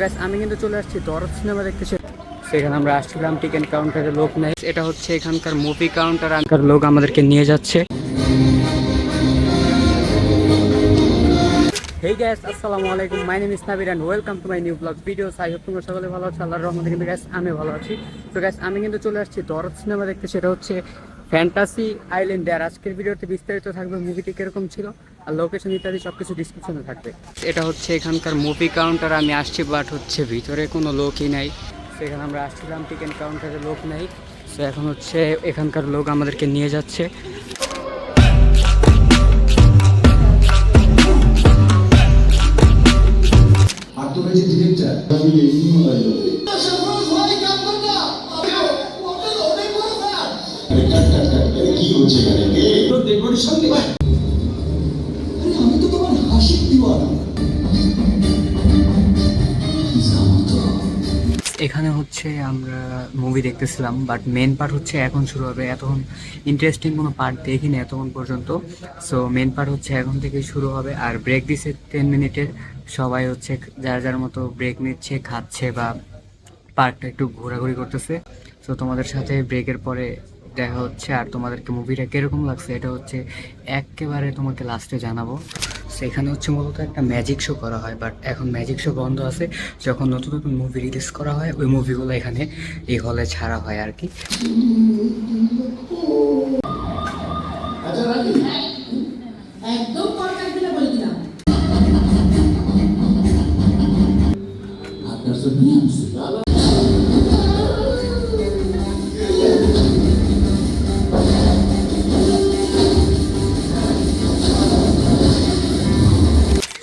Gas আমি কিন্তু চলে আসছি দরদ সিনেমা দেখতে। সেখানে আমরা আসছিলাম টিকেট কাউন্টারে লোক নেই। এটা হচ্ছে এখানকার মুভি কাউন্টার এখানকার লোক আমাদেরকে নিয়ে যাচ্ছে। হেই গ্যাস আসসালামু আলাইকুম। My name is Nabir and welcome to my new blog video I hope তোমরা সকলে ভালো আছো। আল্লাহর রহমতে কিন্তু গ্যাস আমি ভালো আছি। তো গ্যাস আমি কিন্তু চলে আসছি দরদ সিনেমা দেখতে। সেটা হচ্ছে ফ্যান্টাসি আইল্যান্ড আর আজকের ভিডিওতে বিস্তারিত থাকবে মুভিটি কীরকম ছিল আর লোকেশন ইত্যাদি সব কিছু ডিসক্রিপশনে থাকবে। এটা হচ্ছে এখানকার মুভি কাউন্টার আমি আসছি বাট হচ্ছে ভিতরে কোনো লোকই নাই। সেখানে আমরা আসছিলাম টিকেন কাউন্টারে লোক নাই। তো এখন হচ্ছে এখানকার লোক আমাদেরকে নিয়ে যাচ্ছে। আর তো ডিরেক্টর কি হচ্ছে এখানে ডেকোরেশন আমি তো তোমার হাসির দিওয়ানা। এখানে হচ্ছে আমরা মুভি দেখতেছিলাম বাট মেন পার্ট হচ্ছে এখন শুরু হবে। এতক্ষণ ইন্টারেস্টিং কোনো পার্ট দেখিনি এতক্ষণ পর্যন্ত। সো মেন পার্ট হচ্ছে এখন থেকেই শুরু হবে। আর ব্রেক দিছে টেন মিনিটের। সবাই হচ্ছে যার যার মতো ব্রেক নিচ্ছে খাচ্ছে বা পার্কটা একটু ঘোরাঘুরি করতেছে। সো তোমাদের সাথে ব্রেকের পরে দেখা হচ্ছে আর তোমাদেরকে মুভিটা কীরকম লাগছে এটা হচ্ছে একেবারে তোমাকে লাস্টে জানাব। সেখানে হচ্ছে মূলত একটা ম্যাজিক শো করা হয় বাট এখন ম্যাজিক শো বন্ধ আছে। যখন নতুন নতুন মুভি রিলিজ করা হয়, ওই মুভিগুলো এখানে এই হলে ছাড়া হয় আর কি। আচ্ছা একদম দিলাম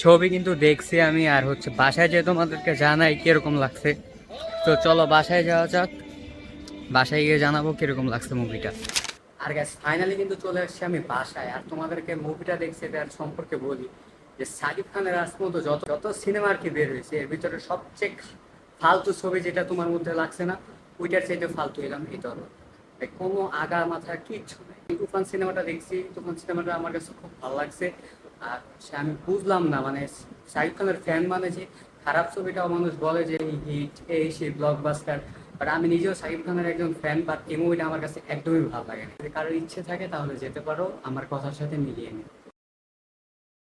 ছবি কিন্তু দেখছি আমি, আর হচ্ছে বাসায় যেয়ে তোমাদেরকে জানাই কীরকম লাগছে। তো চলো বাসায় যাওয়া যাক। বাসায় গিয়ে জানাব কীরকম লাগছে মুভিটা। আর গ্যাস ফাইনালি কিন্তু চলে আসছি আমি বাসায়। আর তোমাদেরকে মুভিটা দেখছি এটার সম্পর্কে বলি যে সাকিব খানের আজ যত যত সিনেমা আর কি বের হয়েছে, এর ভিতরে সবচেয়ে ফালতু ছবি যেটা তোমার মধ্যে লাগছে না, ওইটার চাইতে ফালতু এলাম এই এই কোনো আগা মাথা কিচ্ছু নেই। তুফান সিনেমাটা দেখছি, তুফান সিনেমাটা আমার কাছে খুব ভালো লাগছে। আর সে আমি বুঝলাম না মানে শাহিদ খানের ফ্যান মানে যে খারাপ ছবিটাও মানুষ বলে যে হিট এই সেই ব্লকবাস্টার বাট আমি নিজেও শাহিব খানের একজন ফ্যান বাট এই মুভিটা আমার কাছে একদমই ভালো লাগে না। যদি কারোর ইচ্ছে থাকে তাহলে যেতে পারো, আমার কথার সাথে মিলিয়ে নিও।